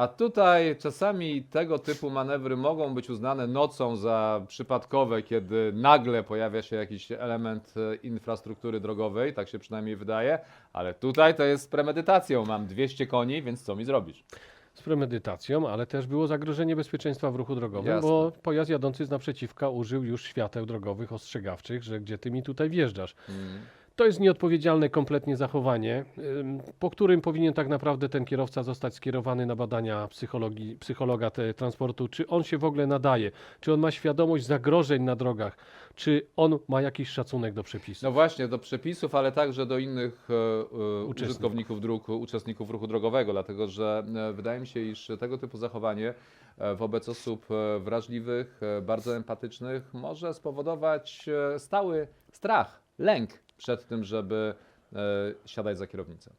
A tutaj czasami tego typu manewry mogą być uznane nocą za przypadkowe, kiedy nagle pojawia się jakiś element e, infrastruktury drogowej, tak się przynajmniej wydaje, ale tutaj to jest z premedytacją. Mam 200 koni, więc co mi zrobisz? Z premedytacją, ale też było zagrożenie bezpieczeństwa w ruchu drogowym, Jasne. bo pojazd jadący z naprzeciwka użył już świateł drogowych ostrzegawczych, że gdzie ty mi tutaj wjeżdżasz. Mm. To jest nieodpowiedzialne kompletnie zachowanie, po którym powinien tak naprawdę ten kierowca zostać skierowany na badania psychologii, psychologa transportu, czy on się w ogóle nadaje, czy on ma świadomość zagrożeń na drogach, czy on ma jakiś szacunek do przepisów. No właśnie, do przepisów, ale także do innych e, e, Uczestników. użytkowników dróg, uczestników ruchu drogowego, dlatego że e, wydaje mi się, iż tego typu zachowanie wobec osób wrażliwych, bardzo empatycznych może spowodować stały strach, lęk przed tym, żeby e, siadać za kierownicę.